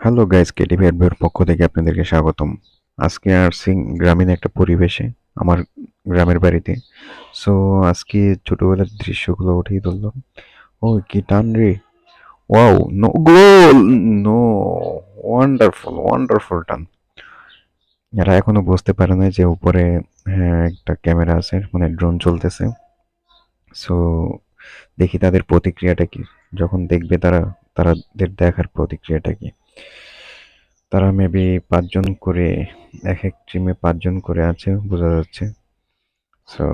Hello guys KTV অ্যাডভের পক্ষ থেকে আপনাদেরকে স্বাগতম। আজকে আসছি গ্রামীণ একটা পরিবেশে, আমার গ্রামের বাড়িতে। সো আজকে ছোটবেলার দৃশ্যগুলো উঠিয়ে ধরলাম ও কি টান রে। Wow no goal no wonderful wonderful টান। এরা এখনও বুঝতে পারে না যে উপরে হ্যাঁ একটা ক্যামেরা আছে মানে ড্রোন চলতেছে। সো দেখি তাদের প্রতিক্রিয়াটা কি। যখন দেখবে তারা তাদের দেখার প্রতিক্রিয়াটা কি। তারা মেবি পাঁচজন করে, এক এক টিমে পাঁচজন করে আছে, বোঝা যাচ্ছে। সো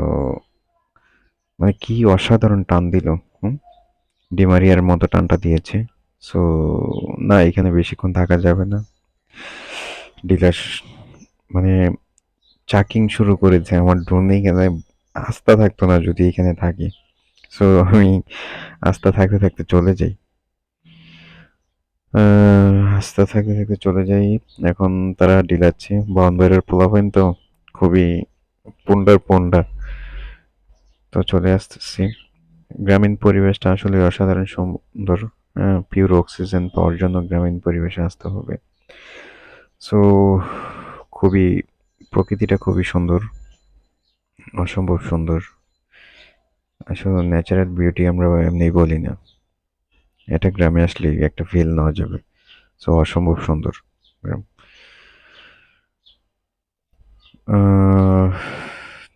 মানে কি অসাধারণ টান দিল ডিমারিয়ার মতো টানটা দিয়েছে। সো না, এখানে বেশিক্ষণ থাকা যাবে না। ডিলার মানে চাকিং শুরু করেছে। আমার ড্রোনে এখানে আস্থা থাকতো না যদি এখানে থাকি। সো আমি আস্থা থাকতে থাকতে চলে যাই। আস্তে থাকতে থাকতে চলে যাই। এখন তারা ডিলাচ্ছে বাউন্ডারের পোলাপাইন তো খুবই পুন্ডার পুন্ডা তো চলে আসতেছি। গ্রামীণ পরিবেশটা আসলে অসাধারণ সুন্দর পিওর অক্সিজেন পাওয়ার জন্য গ্রামীণ পরিবেশে আসতে হবে। সো খুবই, প্রকৃতিটা খুবই সুন্দর, অসম্ভব সুন্দর। আসলে ন্যাচারাল বিউটি আমরা এমনি বলি না। এটা গ্রামে আসলে একটা ফিল নেওয়া যাবে। সো অসম্ভব সুন্দর।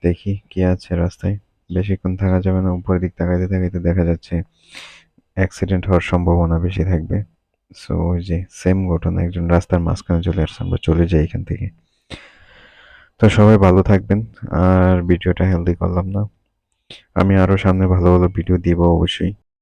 দেখি কি আছে রাস্তায়। বেশিক্ষণ থাকা যাবে না, উপরের দিক তাকাইতে তাকাইতে দেখা যাচ্ছে অ্যাক্সিডেন্ট হওয়ার সম্ভাবনা বেশি থাকবে। সো ওই যে সেম ঘটনা, একজন রাস্তার মাঝখানে চলে আসছে, আমরা চলে যাই এখান থেকে। তো সবাই ভালো থাকবেন, আর ভিডিওটা হেলদি করলাম না। আমি আরও সামনে ভালো ভালো ভিডিও দিব অবশ্যই।